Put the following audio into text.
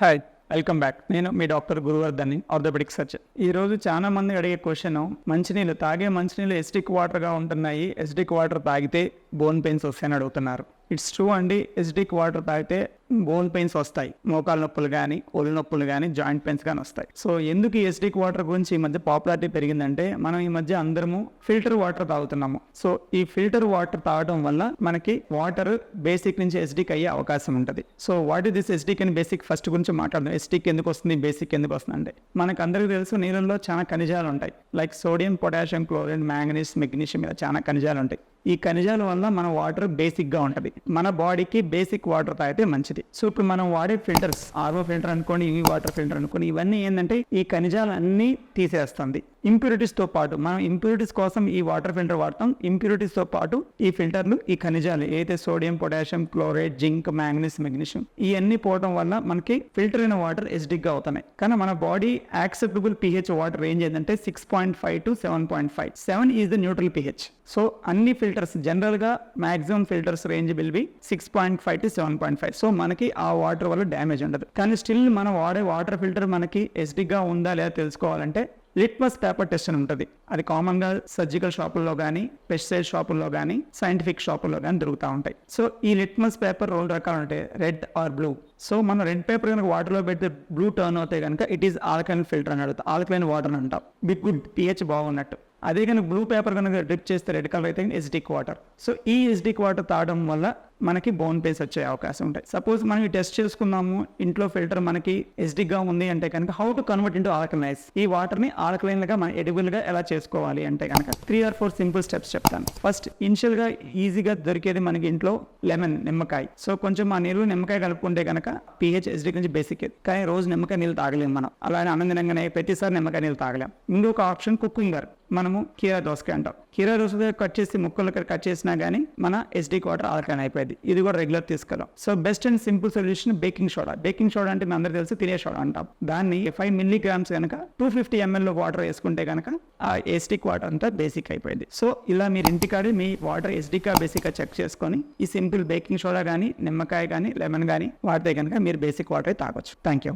Hi welcome back నేను మీ doctor Guruvardhan orthopaedic surgeon. ఈ రోజు చాలా మంది అడిగే క్వశ్చన్ మంచినీళ్ళు తాగే మంచినీళ్ళు ఎస్టిక్ వాటర్గా ఉంటున్నాయి. ఎస్డిక్ వాటర్ తాగితే బోన్ పెయిన్స్ వస్తాయని అడుగుతున్నారు. ఇట్స్ ట్రూ అండి ఎసిడిక్ వాటర్ తాగితే బోన్ పెయిన్స్ వస్తాయి. మోకాల నొప్పులు కానీ ఒళ్ళు నొప్పులు కానీ జాయింట్ పెయిన్స్ కానీ వస్తాయి. సో ఎందుకు ఈ ఎసిడిక్ వాటర్ గురించి ఈ మధ్య పాపులారిటీ పెరిగిందంటే మనం ఈ మధ్య అందరము ఫిల్టర్ వాటర్ తాగుతున్నాము. సో ఈ ఫిల్టర్ వాటర్ తాగడం వల్ల మనకి వాటర్ బేసిక్ నుంచి ఎస్డిక్ అయ్యే అవకాశం ఉంటుంది. So what is this acidic అని బేసిక్ ఫస్ట్ గురించి మాట్లాడదాం. ఎస్డిక్ ఎందుకు వస్తుంది? బేసిక్ ఎందుకు వస్తుంది? అంటే మనకు అందరికీ తెలుసు నీళ్ళల్లో చాలా ఖనిజాలు ఉంటాయి. Like sodium potassium chlorine manganese magnesium ఇలా చాలా ఖనిజాలు ఉంటాయి. ఈ ఖనిజాల వల్ల మన వాటర్ బేసిక్గా ఉంటుంది. మన బాడీకి బేసిక్ వాటర్ తాగితే మంచిది. సో ఇప్పుడు మనం వాడే ఫిల్టర్స్ ఆర్ఓ ఫిల్టర్ అనుకోండి ఈ వాటర్ ఫిల్టర్ అనుకోండి ఇవన్నీ ఏంటంటే ఈ ఖనిజాలన్నీ తీసేస్తుంది. ఇంప్యూరిటీస్తో పాటు మనం ఇంప్యూరిటీస్ కోసం ఈ వాటర్ ఫిల్టర్ వాడతాం. ఇంప్యూరిటీస్తో పాటు ఈ ఫిల్టర్లు ఈ ఖనిజాలు ఏదైతే sodium potassium chloride zinc manganese magnesium ఇవన్నీ పోవడం వల్ల మనకి ఫిల్టర్ అయిన వాటర్ ఎస్డిక్గా అవుతున్నాయి కానీ మన body acceptable pH water range ఏంటంటే six point five to seven point five seven is the neutral pH so అన్ని ఫిల్టర్స్ జనరల్గా maximum filters range will be six point five to seven point five so మనకి ఆ water వల్ల damage ఉండదు కానీ still మనం వాడే వాటర్ ఫిల్టర్ మనకి ఎస్డిగా ఉందా లేదా తెలుసుకోవాలంటే లిట్మస్ పేపర్ టెస్ట్ అని ఉంటుంది అది కామన్గా సర్జికల్ షాపుల్లో కానీ పెస్టిసైడ్ షాపుల్లో కానీ సైంటిఫిక్ షాపుల్లో కానీ దొరుకుతూ ఉంటాయి సో ఈ లిట్మస్ పేపర్ రెండు రకాలు ఉంటాయి రెడ్ ఆర్ బ్లూ సో మనం రెడ్ పేపర్ కనుక వాటర్లో పెడితే బ్లూ టర్న్ అవుతాయి కనుక ఇట్ ఈస్ ఆల్కలైన్ ఫిల్టర్ అని అడుగుతాం ఆల్కలైన్ వాటర్ అని అంటాం బిగ్ గుడ్ పిహెచ్ బాగున్నట్టు అదే కనుక బ్లూ పేపర్ కనుక డ్రిప్ చేస్తే రెడ్ కలర్ అయితే ఎస్డిక్ వాటర్ సో ఈ ఎస్డిక్ వాటర్ తాగడం వల్ల మనకి బోన్ పెయిన్స్ వచ్చే అవకాశం ఉంటాయి. సపోజ్ మనం టెస్ట్ చేసుకున్నాము ఇంట్లో ఫిల్టర్ మనకి ఎస్డిక్గా ఉంది అంటే కనుక how to convert into alkalines ఈ వాటర్ని ఆల్కలైన్గా మనం ఎడిబుల్గా ఎలా చేసుకోవాలి అంటే కనుక three or four simple steps చెప్తాను. ఫస్ట్ ఇనిషియల్గా ఈజీగా దొరికేది మనకి ఇంట్లో లెమన్ నిమ్మకాయ. సో కొంచెం ఆ నీళ్ళు నిమ్మకాయ కలుపుకుంటే కనుక పిహెచ్ ఎస్డి నుంచి బేసిక్ కానీ రోజు నిమ్మకాయ నీళ్ళు తాగలేము మనం. అలానే ఆనందంగానే ప్రతిసారి నిమ్మకాయ నీళ్ళు తాగలేం. ఇంకొక ఆప్షన్ కుక్కింగర్ మనము కీరా దోసకాయ అంటాం. కీరా దోసకాయ కట్ చేసి ముక్కలు కట్ చేసినా కానీ మన ఎస్డి వాటర్ ఆల్కలైన్ అయిపోయింది. ఇది కూడా రెగ్యులర్ తీసుకెళ్ళాం. So best and simple solution baking soda baking soda అంటే మీ అందరూ తెలిసి తినే సోడా అంటాం. దాన్ని ఫైవ్ మిల్లీ గ్రామ్స్ కనుక టూ ఫిఫ్టీ ఎంఎల్ వాటర్ వేసుకుంటే కనుక ఆ ఎస్డిక్ వాటర్ అంతా బేసిక్ అయిపోయింది. సో ఇలా మీరు ఇంటికాడే మీ వాటర్ ఎస్డికా బేసిక్గా చెక్ చేసుకొని ఈ సింపుల్ బేకింగ్ సోడా కానీ నిమ్మకాయ కానీ లెమన్ కానీ వాడితే కనుక మీరు బేసిక్ వాటర్ తాగొచ్చు. Thank you